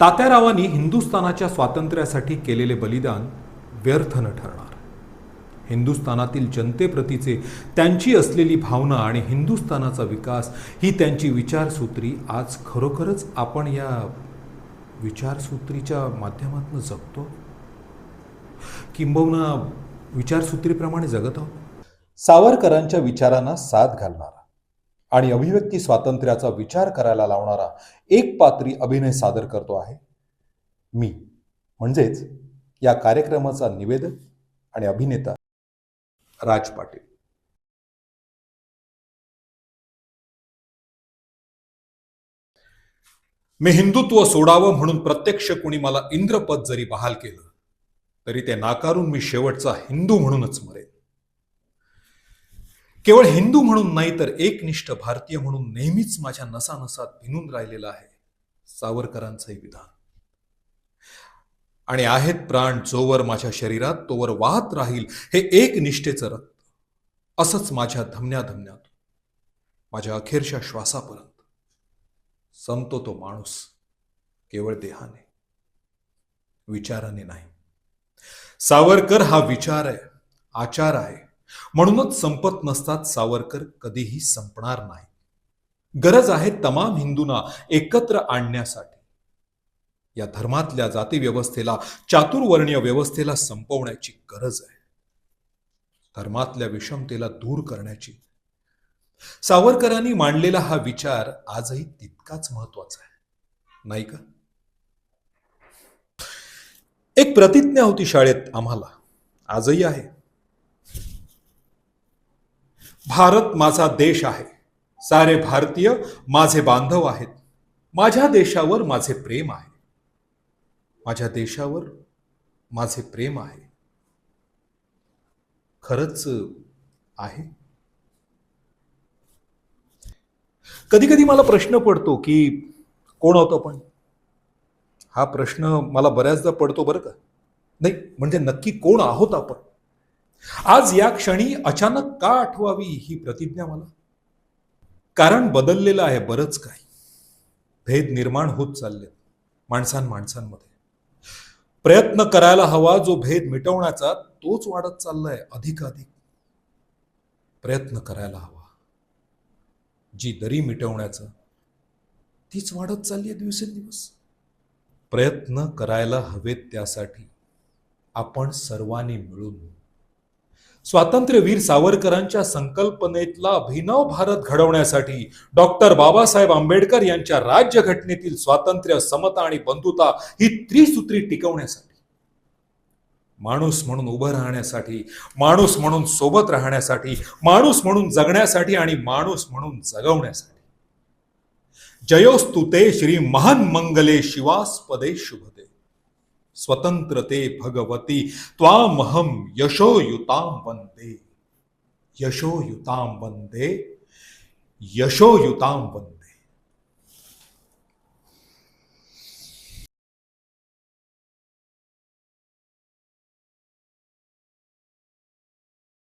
तात्यारावांनी हिंदुस्थानाच्या स्वातंत्र्यासाठी केलेले बलिदान व्यर्थ न ठरणार. हिंदुस्थानातील जनतेप्रतीचे त्यांची असलेली भावना आणि हिंदुस्थानाचा विकास ही त्यांची विचारसूत्री. आज खरोखरच आपण या विचारसूत्रीच्या माध्यमातून जगतो? किंबहुना विचारसूत्रीप्रमाणे जगत आहोत? सावरकरांच्या विचारांना साथ घालणार आणि अभिव्यक्ती स्वातंत्र्याचा विचार करायला लावणारा एक पात्री अभिनय सादर करतो आहे. मी म्हणजेच या कार्यक्रमाचा निवेदक आणि अभिनेता राज पाटील. मी हिंदुत्व सोडावं म्हणून प्रत्यक्ष कुणी मला इंद्रपद जरी बहाल केलं तरी ते नाकारून मी शेवटचा हिंदू म्हणूनच मरेन. केवळ हिंदू म्हणून नाही तर एकनिष्ठ भारतीय म्हणून नेहमीच माझ्या नसानसात भिनून राहिलेलं आहे सावरकरांचंही विधान. आणि आहेत प्राण जोवर माझ्या शरीरात तोवर वाहत राहील हे एक निष्ठेचं रक्त. असंच माझ्या धमन्या धमन्यात माझ्या अखेरच्या श्वासापर्यंत संपतो तो माणूस केवळ देहाने विचाराने नाही. सावरकर हा विचार आहे आचार आहे म्हणूनच संपत नसतात सावरकर कधीही संपणार नाही. गरज आहे तमाम हिंदूंना एकत्र आणण्यासाठी. या धर्मातल्या जाती व्यवस्थेला चातुर्वर्णीय व्यवस्थेला संपवण्याची गरज आहे. धर्मातल्या विषमतेला दूर करण्याची. सावरकरांनी मांडलेला हा विचार आजही तितकाच महत्त्वाचा आहे. नाही का? एक प्रतिज्ञा होती शाळेत आम्हाला. आजही आहे. भारत माझा देश आहे. सारे भारतीय माझे बांधव आहेत. माझ्या देशावर माझे प्रेम आहे. माझ्या देशावर माझे प्रेम आहे. खरंच आहे. कधी कधी मला प्रश्न पडतो की कोण होतो पण? हा प्रश्न मला बऱ्याचदा पडतो बरं का? नाही म्हणजे नक्की कोण आहोत आपण? आज या क्षणी अचानक का आठवावी ही प्रतिज्ञा मला? कारण बदललेलं आहे बरंच काही. भेद निर्माण होत चालले माणसां माणसांमध्ये. प्रयत्न करायला हवा जो भेद मिटवण्याचा तोच वाढत चाललाय अधिकाधिक. प्रयत्न करायला हवा. जी दरी मिटवण्याचा तीच वाढत चालली आहे दिवसेंदिवस. प्रयत्न करायला हवेत त्यासाठी आपण सर्वांनी मिळून स्वातंत्र्यवीर सावरकरांच्या संकल्पनेतला अभिनव भारत घडवण्यासाठी डॉक्टर बाबासाहेब आंबेडकर यांच्या राज्यघटनेतील स्वातंत्र्य समता आणि बंधुता ही त्रिसूत्री टिकवण्यासाठी माणूस म्हणून उभं राहण्यासाठी माणूस म्हणून सोबत राहण्यासाठी माणूस म्हणून जगण्यासाठी आणि माणूस म्हणून जगवण्यासाठी. जयोस्तुते श्री महान मंगले शिवास्पदे शुभते स्वतंत्रते भगवती त्वामहम यशोयुताम वंदे यशोयुताम वंदे यशोयुताम वंदे